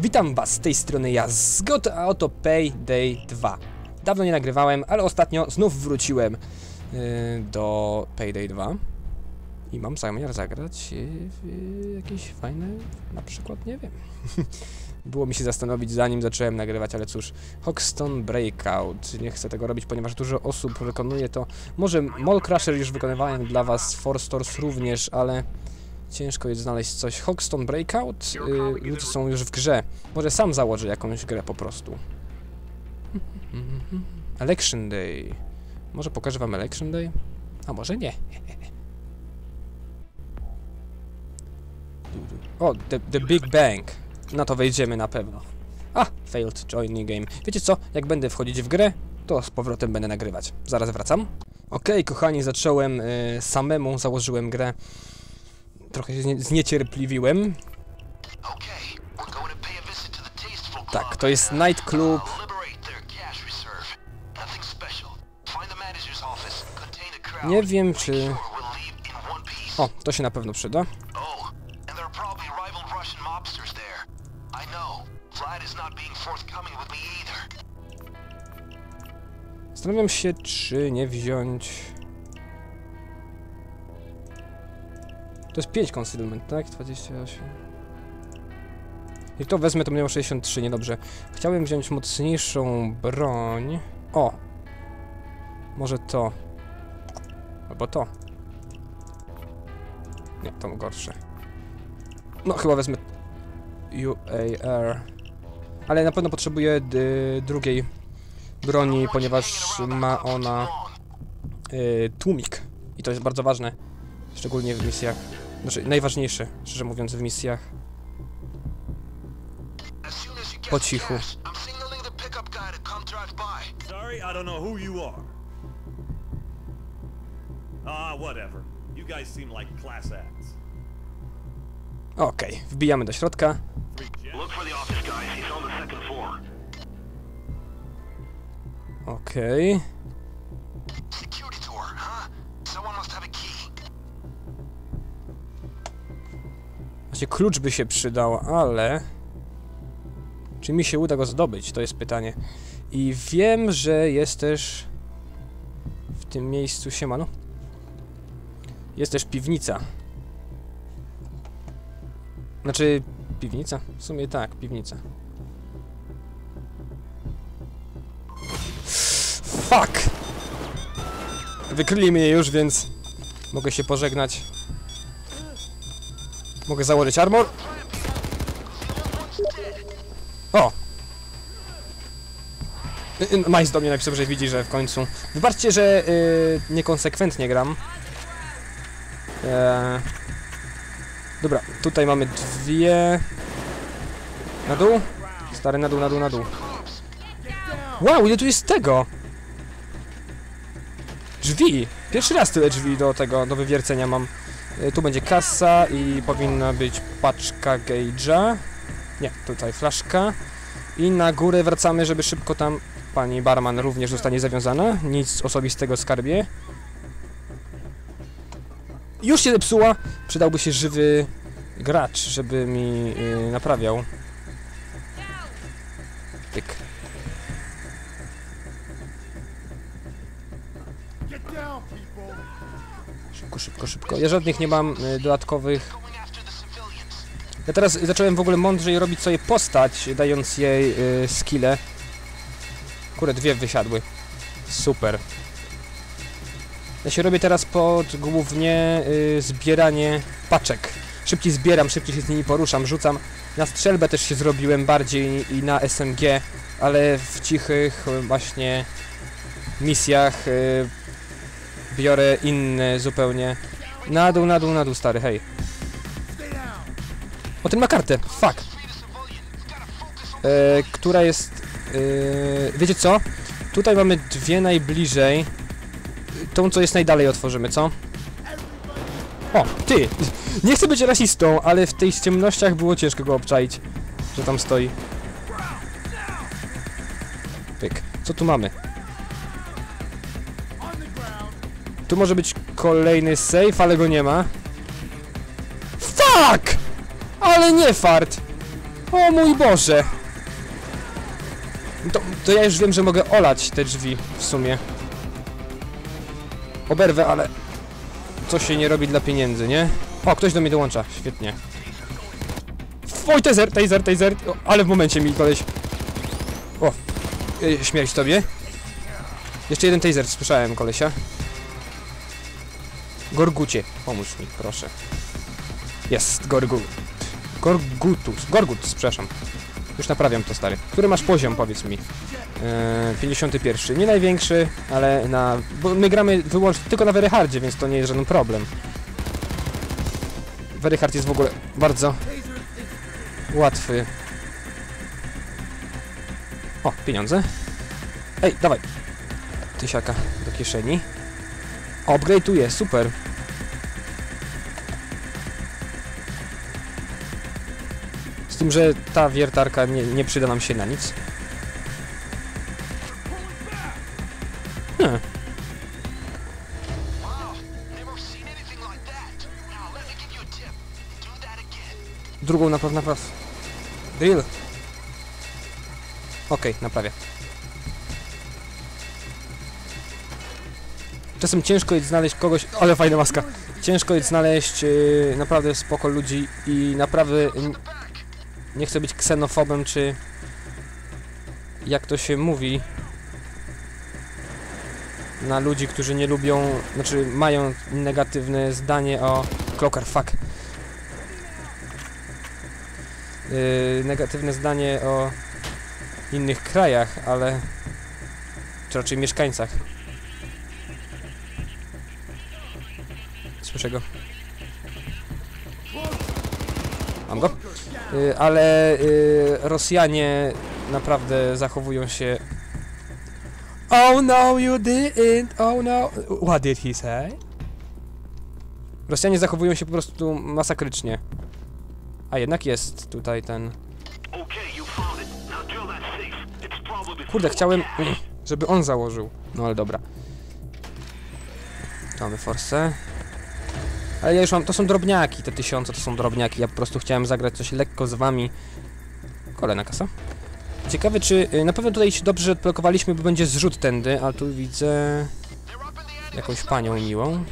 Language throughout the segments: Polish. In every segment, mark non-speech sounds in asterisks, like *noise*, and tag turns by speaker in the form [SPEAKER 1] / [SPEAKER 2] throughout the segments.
[SPEAKER 1] Witam was z tej strony ja, Zgot, a oto Payday 2. Dawno nie nagrywałem, ale ostatnio znów wróciłem yy, do Payday 2. I mam zamiar zagrać jakieś fajne, na przykład, nie wiem. *laughs* Było mi się zastanowić zanim zacząłem nagrywać, ale cóż, Hoxton Breakout. Nie chcę tego robić, ponieważ dużo osób wykonuje to. Może Mall Crusher już wykonywałem dla was, Four Stores również, ale ciężko jest znaleźć coś. Hoxton Breakout? Yy, ludzie są już w grze. Może sam założę jakąś grę po prostu. *laughs* Election Day. Może pokażę wam Election Day? A może nie. *laughs* O, the, the Big Bang. Na to wejdziemy na pewno. A, failed joining game. Wiecie co? Jak będę wchodzić w grę, to z powrotem będę nagrywać. Zaraz wracam. Okej, kochani, zacząłem y, samemu, założyłem grę. Trochę się znie- zniecierpliwiłem. Tak, to jest Nightclub. Nie wiem, czy... O, to się na pewno przyda.
[SPEAKER 2] Oh.
[SPEAKER 1] Zastanawiam się, czy nie wziąć... To jest 5 concealment, tak? 28. I to wezmę, to miało 63, niedobrze. Chciałem wziąć mocniejszą broń. O! Może to. Albo to. Nie, to gorsze. No, chyba wezmę UAR. Ale na pewno potrzebuję y, drugiej broni, ponieważ ma ona y, tłumik. I to jest bardzo ważne. Szczególnie w misjach. Znaczy, najważniejsze, szczerze mówiąc, w misjach. Po cichu.
[SPEAKER 3] Sorry, I don't know who you are. Ah, whatever. You guys seem like class acts.
[SPEAKER 1] Okej, wbijamy do środka.
[SPEAKER 3] Three jet-
[SPEAKER 1] Właśnie klucz by się przydał, ale... Czy mi się uda go zdobyć? To jest pytanie. I wiem, że jest też... W tym miejscu, siemano. Jest też piwnica. Znaczy, piwnica? W sumie tak, piwnica. Fuck! Wykryli mnie już, więc mogę się pożegnać. Mogę założyć armor. O! Y, y, Majs do mnie napisał, że widzi, że w końcu... Wybaczcie, że y, niekonsekwentnie gram. Eee... Dobra, tutaj mamy dwie... Na dół? Stary, na dół, na dół, na dół. Wow, ile tu jest tego? Drzwi! Pierwszy raz tyle drzwi do tego, do wywiercenia mam. Y, Tu będzie kasa i powinna być paczka gage'a. Nie, tutaj flaszka. I na górę wracamy, żeby szybko tam... Pani barman również zostanie zawiązana. Nic osobistego skarbie. Już się zepsuła. Przydałby się żywy gracz, żeby mi y, naprawiał. Tyk. Szybko, szybko, szybko. Ja żadnych nie mam y, dodatkowych ja teraz zacząłem w ogóle mądrzej robić sobie postać, dając jej y, skille. Kurde, dwie wysiadły. Super. Ja się robię teraz pod głównie y, zbieranie paczek. Szybciej zbieram, szybciej się z nimi poruszam, rzucam. Na strzelbę też się zrobiłem bardziej i na SMG, ale w cichych właśnie misjach y, biorę inne zupełnie. Na dół, na dół, na dół, stary, hej. O, ten ma kartę. Fuck. E, która jest... E, wiecie co? Tutaj mamy dwie najbliżej. Tą, co jest najdalej otworzymy, co? O, ty! Nie chcę być rasistą, ale w tej ciemnościach było ciężko go obczaić, że tam stoi. Pyk. Co tu mamy? Tu może być kolejny safe, ale go nie ma. Fuck! Ale nie fart! O mój Boże! To, to ja już wiem, że mogę olać te drzwi w sumie. Oberwę, ale co się nie robi dla pieniędzy, nie? O, ktoś do mnie dołącza, świetnie. Oj, taser, taser, taser, o, ale w momencie mi koleś... O, y, śmierć tobie. Jeszcze jeden taser, słyszałem kolesia. Gorgucie, pomóż mi, proszę. Jest, Gorgut. Gorgutus, Gorgutus, przepraszam. Już naprawiam to, stary. Który masz poziom, powiedz mi? Eee, 51. Nie największy, ale na... Bo my gramy wyłącznie tylko na Very Hardzie, więc to nie jest żaden problem. Very Hard jest w ogóle bardzo łatwy. O, pieniądze. Ej, dawaj. Tysiaka do kieszeni. Upgrade tu jest, super. Z tym, że ta wiertarka nie, nie przyda nam się na nic.
[SPEAKER 2] Again.
[SPEAKER 1] Drugą napraw, napraw. Drill. Okej, naprawię. Czasem ciężko jest znaleźć kogoś, ale fajna maska. Ciężko jest znaleźć yy, naprawdę spoko ludzi i naprawdę nie chcę być ksenofobem, czy jak to się mówi na ludzi, którzy nie lubią, znaczy mają negatywne zdanie o Clocker, fuck. Yy, negatywne zdanie o innych krajach, ale czy raczej mieszkańcach. Słyszę go. Mam go. Yy, ale yy, Rosjanie naprawdę zachowują się. Oh no, you didn't. Oh no. What did he say? Rosjanie zachowują się po prostu masakrycznie. A jednak jest tutaj ten. Kurde, chciałem, *clears throat* żeby on założył. No ale dobra. Mamy forsę. Ale ja już mam, to są drobniaki, te tysiące to są drobniaki. Ja po prostu chciałem zagrać coś lekko z wami. Kolejna kasa. Ciekawe, czy y, na pewno tutaj się dobrze odblokowaliśmy, bo będzie zrzut tędy, a tu widzę jakąś panią miłą.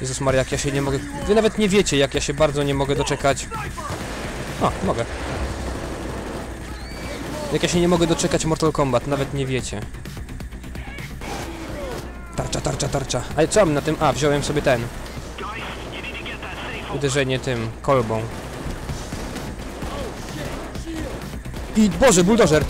[SPEAKER 1] Jezus Maria, jak ja się nie mogę... Wy nawet nie wiecie, jak ja się bardzo nie mogę doczekać... O, mogę. Jak ja się nie mogę doczekać Mortal Kombat, nawet nie wiecie. Tarcza, tarcza, tarcza. A co mam na tym? A, wziąłem sobie ten. Uderzenie tym, kolbą. I, Boże, buldożer!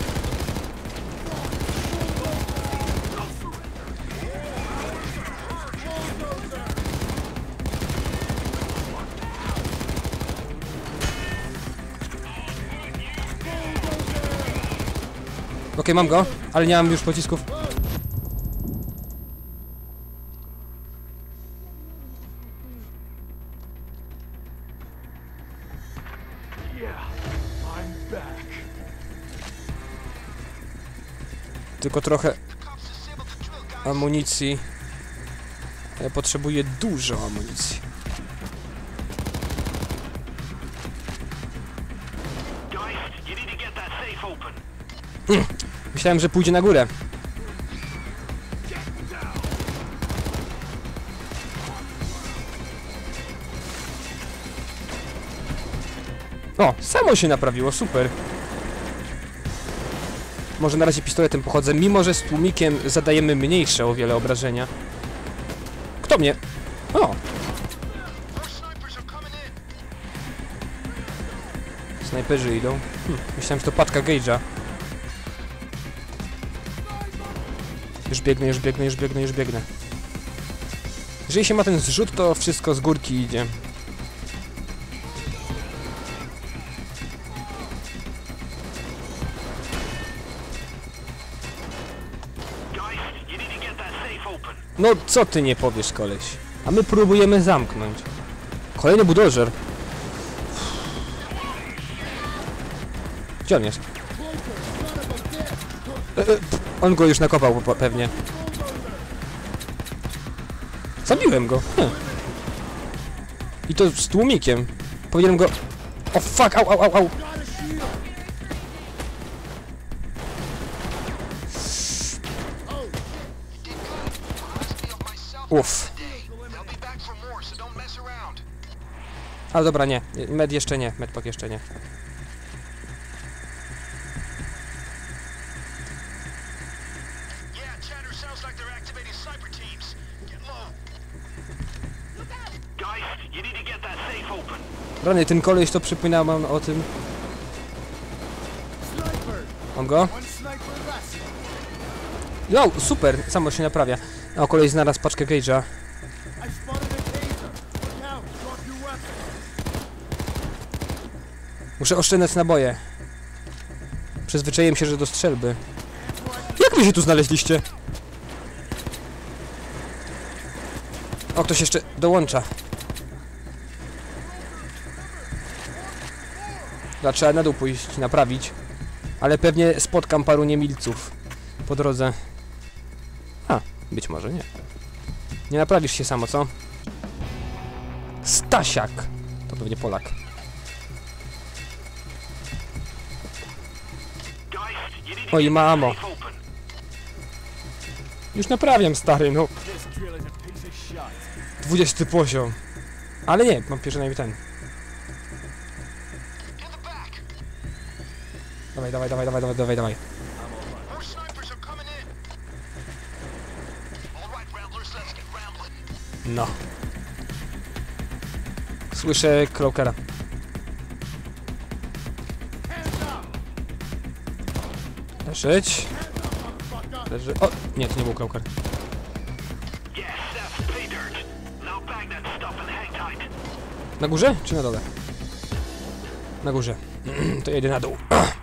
[SPEAKER 1] Okej, mam go, ale nie mam już pocisków. Tylko trochę amunicji. Ja potrzebuję dużo amunicji.
[SPEAKER 2] Open.
[SPEAKER 1] Myślałem, że pójdzie na górę. Samo się naprawiło, super. Może na razie pistoletem pochodzę, mimo że z tłumikiem zadajemy mniejsze o wiele obrażenia. Kto mnie? O, snajperzy idą. Hm, myślałem, że to patka Gage'a. Już biegnę, już biegnę, już biegnę, już biegnę. Jeżeli się ma ten zrzut, to wszystko z górki idzie. No, co ty nie powiesz, koleś? A my próbujemy zamknąć. Kolejny budożer. Gdzie on jest? E, e, on go już nakopał pewnie. Zabiłem go. Hm. I to z tłumikiem. Powinienem go O fuck, au, au, au, au.
[SPEAKER 2] Around.
[SPEAKER 1] Ale dobra, nie. Med jeszcze nie. Medpak jeszcze nie. Rany, ten koleś to przypomina mam o tym. Mam go? No, super, samo się naprawia. O, koleś znalazł paczkę Gage'a. Muszę oszczędzać naboje. Przyzwyczaiłem się, że do strzelby. Jak wy się tu znaleźliście? O, ktoś jeszcze dołącza. Chyba trzeba na dół pójść, naprawić. Ale pewnie spotkam paru niemilców po drodze. Być może nie. Nie naprawisz się samo, co? Stasiak! To pewnie Polak. Oj, mamo. Już naprawiam, stary, no. 20 poziom. Ale nie, mam pierwszy najmniej ten. Dawaj, dawaj, dawaj, dawaj, dawaj, dawaj, dawaj. No. Słyszę Cloakera. Leżeć. Leży. O! Nie, to nie był
[SPEAKER 2] tight.
[SPEAKER 1] Na górze czy na dole? Na górze. *clears throat* to jedę na dół. *clears throat*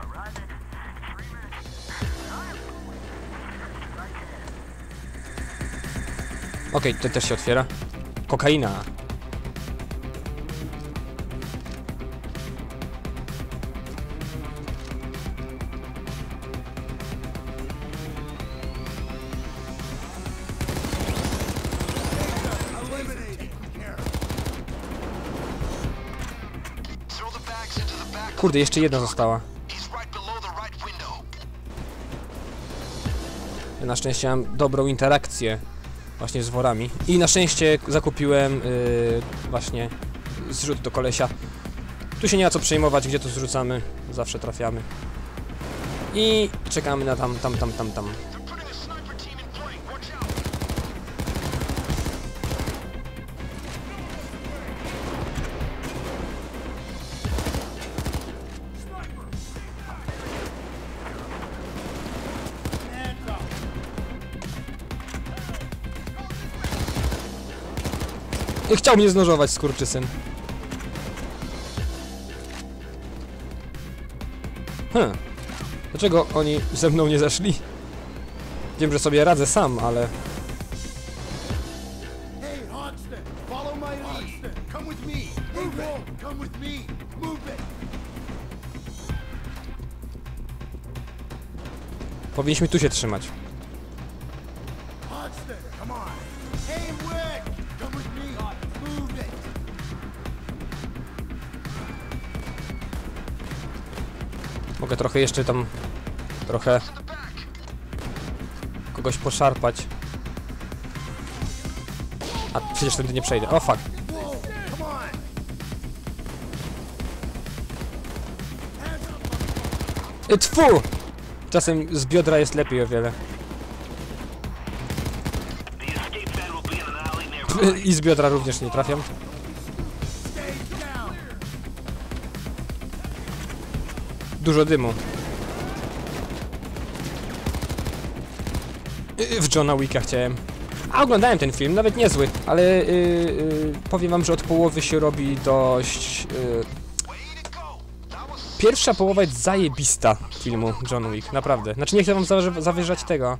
[SPEAKER 1] Okej, to też się otwiera. Kokaina. Kurde, jeszcze jedna została. Ja na szczęście mam dobrą interakcję właśnie z worami. I na szczęście zakupiłem yy, właśnie zrzut do kolesia. Tu się nie ma co przejmować, gdzie to zrzucamy. Zawsze trafiamy. I czekamy na tam, tam, tam, tam, tam. Chciał mnie znożować, skurczysyn. Hm. Dlaczego oni ze mną nie zeszli? Wiem, że sobie radzę sam, ale... Powinniśmy tu się trzymać. Trochę jeszcze tam... Trochę... Kogoś poszarpać. A przecież tędy nie przejdę. O fuck. Y, Tfu! Czasem z biodra jest lepiej o wiele.
[SPEAKER 2] Nearby.
[SPEAKER 1] I z biodra również nie trafiam. Dużo dymu. Y, W Johna Wicka chciałem. A oglądałem ten film, nawet niezły, ale y, y, powiem wam, że od połowy się robi dość... y,
[SPEAKER 2] was
[SPEAKER 1] Pierwsza połowa jest zajebista filmu John Wick, naprawdę. Znaczy nie chcę wam zawyż- zawyżać tego.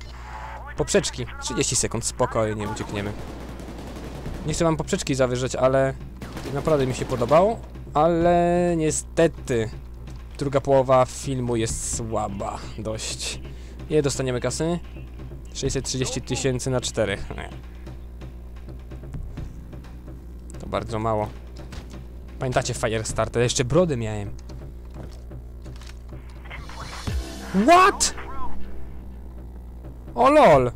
[SPEAKER 1] Poprzeczki. 30 sekund, spokojnie, uciekniemy. Nie chcę wam poprzeczki zawyżać, ale naprawdę mi się podobało. Ale niestety druga połowa filmu jest słaba dość. Ile dostaniemy kasy? 630 tysięcy na 4. Nie. To bardzo mało. Pamiętacie Firestarter? Jeszcze brody miałem. What? O lol!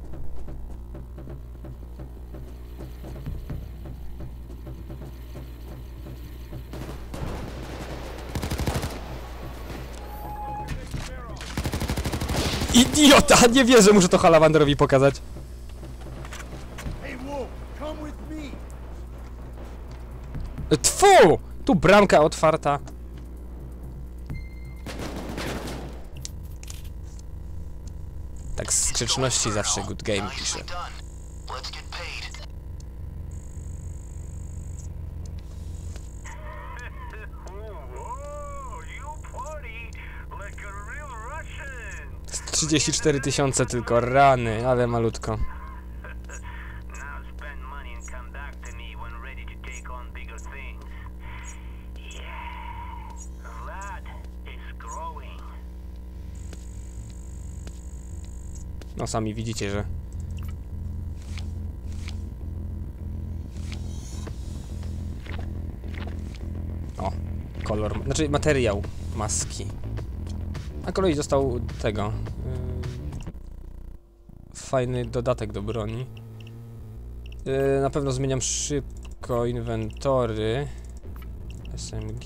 [SPEAKER 1] Idiota! Nie wierzę, muszę to Halawanderowi pokazać. Tfu! Tu bramka otwarta. Tak z grzeczności zawsze good game pisze. 34 tysiące tylko, rany, ale malutko. No sami widzicie, że... O, kolor, znaczy materiał maski. A kolej został tego... Fajny dodatek do broni. Yy, na pewno zmieniam szybko inwentory. SMG...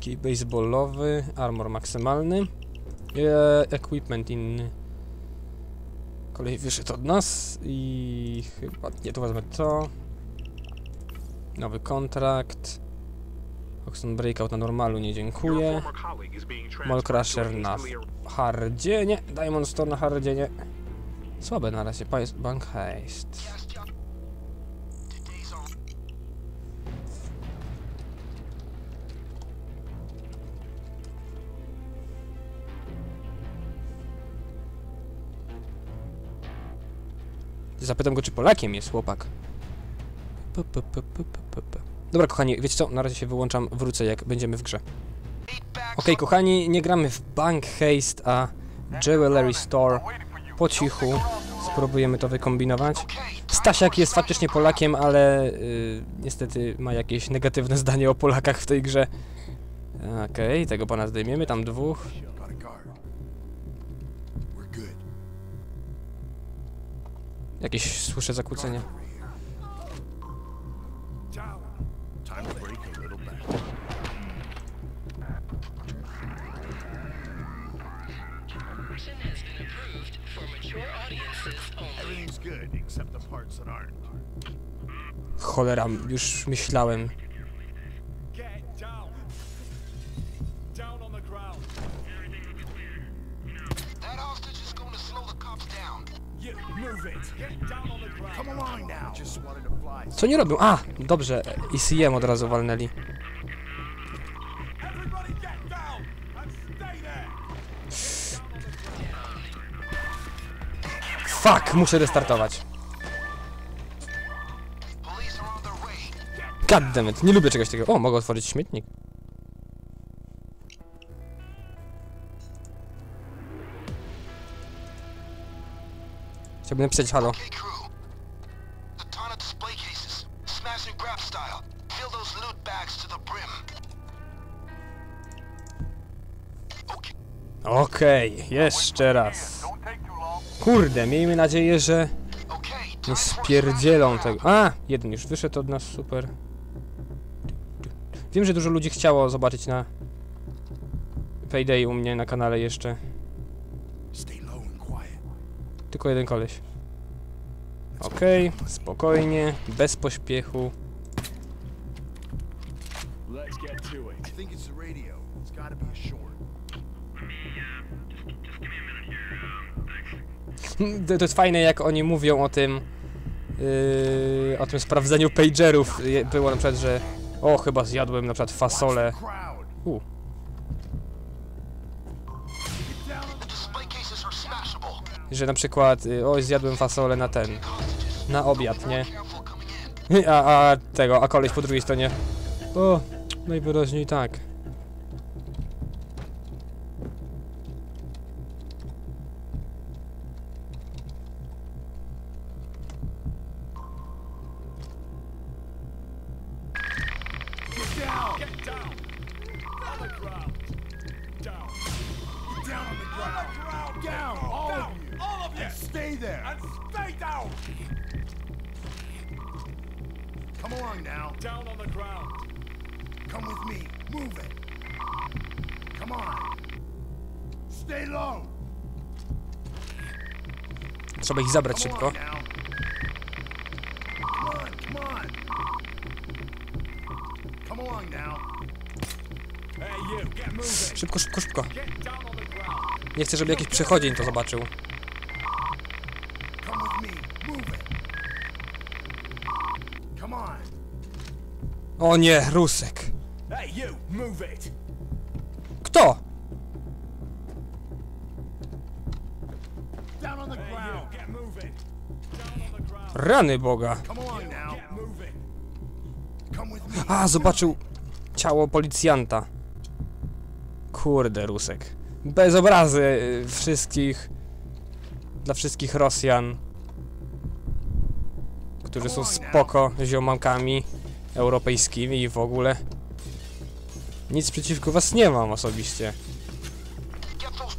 [SPEAKER 1] Kij baseballowy, armor maksymalny. E, equipment inny. Kolej wyszedł od nas i chyba... Nie, tu wezmę to. Nowy kontrakt. Oxon Breakout na normalu, nie dziękuję. Mall Crusher na hardzie, nie. Diamond Store na hardzie, nie. Słabe na razie, Bank Heist. Zapytam go, czy Polakiem jest chłopak. P, p, p, p, p, p. Dobra, kochani, wiecie co? Na razie się wyłączam, wrócę jak będziemy w grze. Okej, kochani, nie gramy w Bank Haste, a Jewelry Store. Po cichu spróbujemy to wykombinować. Stasiak jest faktycznie Polakiem, ale y, niestety ma jakieś negatywne zdanie o Polakach w tej grze. Okej, tego pana zdejmiemy, tam dwóch. Jakieś słyszę zakłócenia.
[SPEAKER 4] Time to break a little back.
[SPEAKER 5] Version has been approved for mature audiences only.
[SPEAKER 4] Everything's good except the parts that aren't.
[SPEAKER 1] Cholera, już myślałem. Co nie robią? A, dobrze, ECM od razu walnęli. Fuck, muszę restartować. Goddammit, nie lubię czegoś takiego. O, mogę otworzyć śmietnik.
[SPEAKER 2] Bags to the brim. Okay.
[SPEAKER 1] Okej, jeszcze raz. Kurde, miejmy nadzieję, że nie spierdzielą tego. A, jeden już wyszedł od nas, super. Wiem, że dużo ludzi chciało zobaczyć na Payday u mnie na kanale jeszcze. Tylko jeden koleś. Okej, spokojnie, bez pośpiechu.
[SPEAKER 3] To
[SPEAKER 1] jest fajne, jak oni mówią o tym, yy, o tym sprawdzeniu pagerów. Było na przykład, że o, chyba zjadłem na przykład fasolę. U, że na przykład, y, oj, zjadłem fasolę na ten, na obiad, nie? *laughs* A, a tego, a koleś po drugiej stronie. O, najwyraźniej tak.
[SPEAKER 4] Along now.
[SPEAKER 3] Down on the ground.
[SPEAKER 4] Come with me. Move it. Come on. Stay low.
[SPEAKER 1] Trzeba ich zabrać
[SPEAKER 4] Come
[SPEAKER 1] szybko.
[SPEAKER 4] on now. Come on, come on. Come along now.
[SPEAKER 3] Hey, you, get moving.
[SPEAKER 1] Szybko, szybko, szybko.
[SPEAKER 3] Get down on the ground.
[SPEAKER 1] Nie chcę, żeby jakiś przechodzień to zobaczył.
[SPEAKER 4] Now.
[SPEAKER 3] Get moving.
[SPEAKER 4] Come with me.
[SPEAKER 1] A, zobaczył ciało policjanta. Kurde, Rusek. Bez obrazy y, wszystkich... Dla wszystkich Rosjan. Którzy są spoko ziomakami europejskimi i w ogóle. Nic przeciwko was nie mam osobiście.
[SPEAKER 2] Get those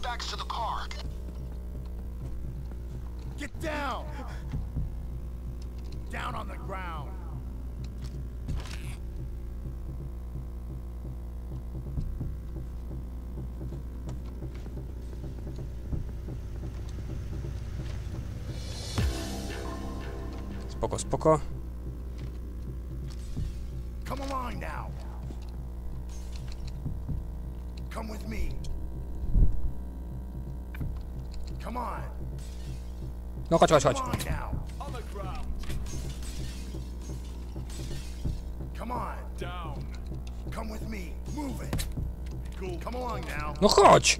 [SPEAKER 3] Cool.
[SPEAKER 4] Come along now.
[SPEAKER 1] No chodź!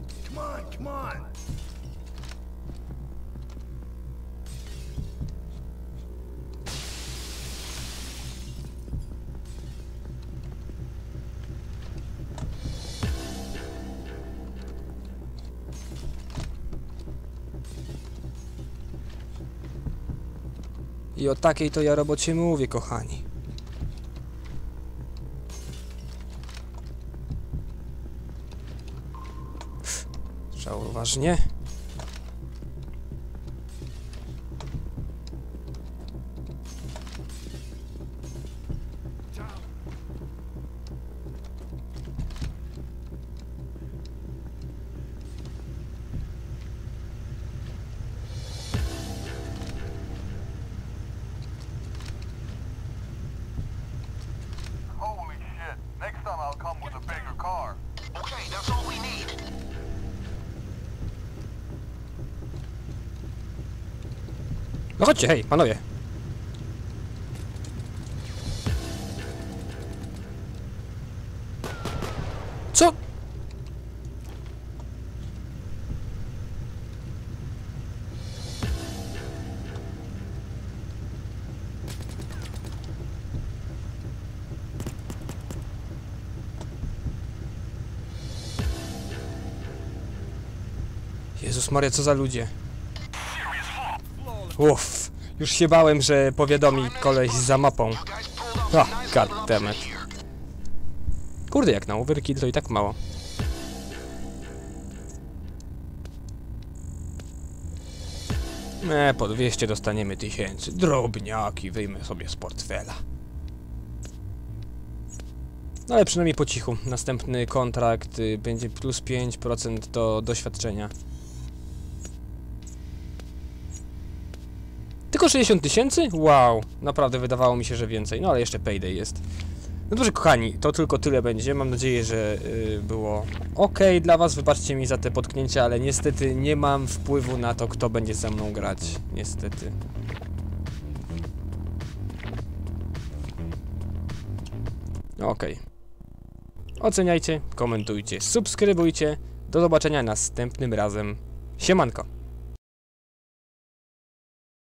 [SPEAKER 1] I o takiej to ja robocie mówię, kochani. Trzeba uważnie. No chodźcie, hej, panowie. Co? Jezus Maria, co za ludzie. Uff, już się bałem, że powiadomi koleś za mapą.
[SPEAKER 2] You guys pulled off
[SPEAKER 1] Ah,
[SPEAKER 2] a nice
[SPEAKER 1] god
[SPEAKER 2] little
[SPEAKER 1] damn
[SPEAKER 2] upset
[SPEAKER 1] it.
[SPEAKER 2] here.
[SPEAKER 1] Kurde, jak na overkill to i tak mało. Nie, po 200 dostaniemy tysięcy. Drobniaki wyjmę sobie z portfela. No ale przynajmniej po cichu. Następny kontrakt y, będzie plus 5% do doświadczenia. Tylko 60 tysięcy? Wow, naprawdę wydawało mi się, że więcej. No ale jeszcze payday jest. No dobrze, kochani, to tylko tyle będzie. Mam nadzieję, że y, było ok dla Was. Wybaczcie mi za te potknięcia, ale niestety nie mam wpływu na to, kto będzie ze mną grać. Niestety. Ok. Oceniajcie, komentujcie, subskrybujcie. Do zobaczenia następnym razem. Siemanko.